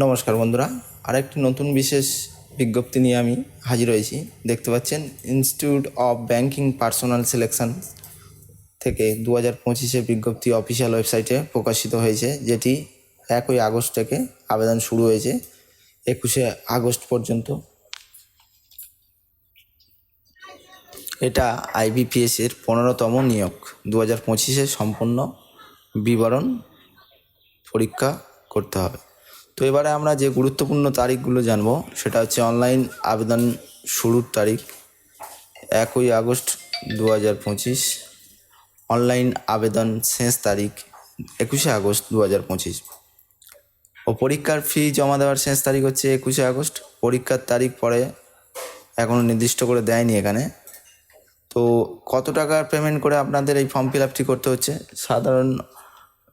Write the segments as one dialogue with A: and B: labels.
A: নমস্কার বন্ধুরা। আরেকটি নতুন বিশেষ বিজ্ঞপ্তি নিয়ে আমি হাজির হয়েছি। দেখতে পাচ্ছেন institute of banking personnel selection থেকে দু হাজার পঁচিশে বিজ্ঞপ্তি অফিসিয়াল ওয়েবসাইটে প্রকাশিত হয়েছে, যেটি একই আগস্ট থেকে আবেদন শুরু হয়েছে, একুশে আগস্ট পর্যন্ত। এটা আইবিপিএস এর পনেরোতম নিয়োগ দু হাজার পঁচিশে সম্পূর্ণ বিবরণ পরীক্ষা করতে হবে। তো এবারে আমরা যে গুরুত্বপূর্ণ তারিখগুলো জানব, সেটা হচ্ছে অনলাইন আবেদন শুরুর তারিখ, একই আগস্ট দু হাজার পঁচিশ, অনলাইন আবেদন শেষ তারিখ একুশে আগস্ট দু হাজার পঁচিশ। ও পরীক্ষার ফি জমা দেওয়ার শেষ তারিখ হচ্ছে একুশে আগস্ট, পরীক্ষার তারিখ পরে এখনও নির্দিষ্ট করে দেয়নি এখানে। তো কত টাকার পেমেন্ট করে আপনাদের এই ফর্ম ফিল আপটি করতে হচ্ছে?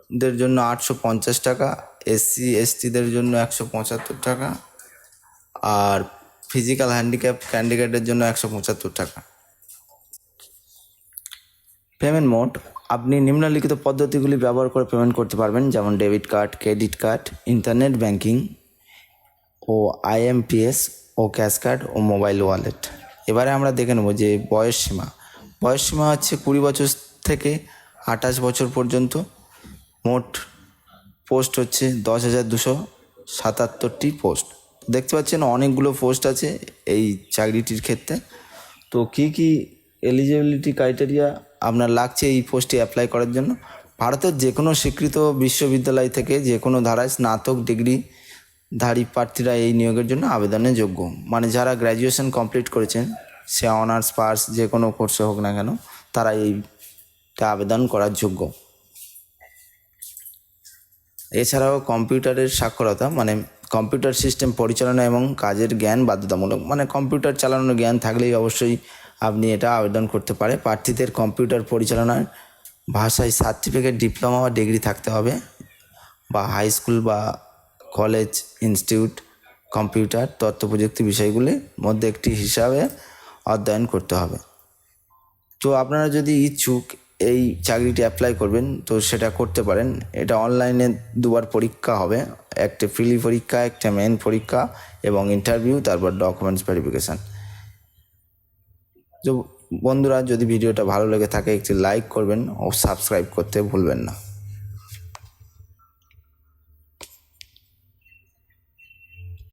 A: সাধারণদের জন্য আটশো পঞ্চাশ টাকা এসসি এসটিদের জন্য একশো পঁচাত্তর টাকা আর ফিজিক্যাল হ্যান্ডিক্যাপ ক্যান্ডিডেটের জন্য একশো পঁচাত্তর টাকা। পেমেন্ট মোড আপনি নিম্নলিখিত পদ্ধতিগুলি ব্যবহার করে পেমেন্ট করতে পারবেন, যেমন debit card credit card internet banking ও আইএমপিএস ও ক্যাশ কার্ড ও মোবাইল ওয়ালেট এবারে আমরা দেখে নেব যে বয়স সীমা। বয়স সীমা হচ্ছে কুড়ি বছর থেকে আঠাশ বছর পর্যন্ত। মোট পোস্ট হচ্ছে দশ হাজার দুশো সাতাত্তরটি পোস্ট। দেখতে পাচ্ছেন অনেকগুলো পোস্ট আছে এই চাকরিটির ক্ষেত্রে। তো কী কী এলিজিবিলিটি ক্রাইটেরিয়া আপনার লাগছে এই পোস্টে অ্যাপ্লাই করার জন্য? ভারতের যে কোনো স্বীকৃত বিশ্ববিদ্যালয় থেকে যে কোনো ধারায় স্নাতক ডিগ্রি ধারী প্রার্থীরা এই নিয়োগের জন্য আবেদনের যোগ্য। মানে যারা গ্র্যাজুয়েশন কমপ্লিট করেছেন, সে অনার্স পাস যে কোনো কোর্সে হোক না কেন, তারা এইটা আবেদন করার যোগ্য। এছাড়াও কম্পিউটারের সাক্ষরতা মানে কম্পিউটার সিস্টেম পরিচালনা এবং কাজের জ্ঞান বাধ্যতামূলক। মানে কম্পিউটার চালানোর জ্ঞান থাকলেই অবশ্যই আপনি এটা আবেদন করতে পারে। প্রার্থীদের কম্পিউটার পরিচালনার ভাষায় সার্টিফিকেট, ডিপ্লোমা বা ডিগ্রি থাকতে হবে বা হাই স্কুল বা কলেজ, ইনস্টিটিউট, কম্পিউটার তথ্য প্রযুক্তি বিষয়গুলির মধ্যে একটি হিসাবে অধ্যয়ন করতে হবে। তো আপনারা যদি ইচ্ছুক এই চাকরিটি অ্যাপ্লাই করবেন, তো সেটা করতে পারেন। এটা অনলাইনে দুবার পরীক্ষা হবে। একটা প্রিলি পরীক্ষা, একটা মেন পরীক্ষা এবং ইন্টারভিউ তারপর ডকুমেন্টস ভেরিফিকেশান তো বন্ধুরা, যদি ভিডিওটা ভালো লেগে থাকে, একটি লাইক করবেন ও সাবস্ক্রাইব করতে ভুলবেন না।